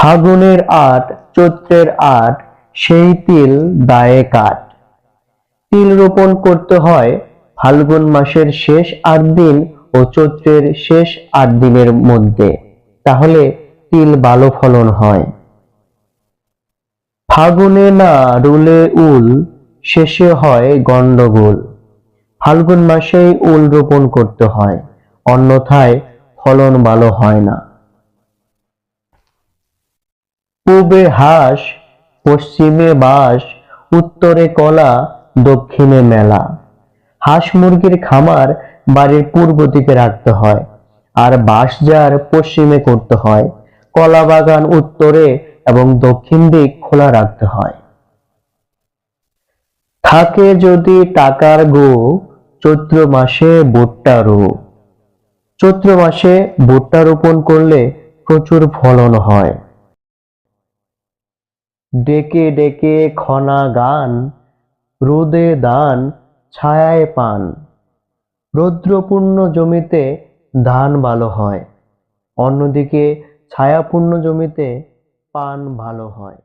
ফাগুনের আট, চৈত্রের আট, সেই তিল দায়ে কাট তিল রোপণ করতে হয় ফাল্গুন মাসের শেষ আট দিন ও চৈত্রের শেষ আট দিনের মধ্যে। তাহলে তিল ভালো ফলন হয়। ফাগুনে না রুলে উল, শেষে হয় গন্ডগোল ফাল্গুন মাসেই উল রোপণ করতে হয়, অন্যথায় ফলন ভালো হয় না। পূবে হাঁস, পশ্চিমে বাঁশ উত্তরে কলা, দক্ষিণে মেলা। হাঁস মুরগির খামার বাড়ির পূর্ব দিকে রাখতে হয় আর বাঁশঝাড় পশ্চিমে করতে হয়। কলা বাগান উত্তরে এবং দক্ষিণ দিক খোলা রাখতে হয়। থাকে যদি টাকার গো, চৈত্র মাসে ভুট্টা রো। চৈত্র মাসে ভুট্টা রোপণ করলে প্রচুর ফলন হয়। ডেকে ডেকে খনা গান, রোদে দান, ছায়ায় পান। রৌদ্রপূর্ণ জমিতে ধান ভালো হয়, অন্যদিকে ছায়াপূর্ণ জমিতে পান ভালো হয়।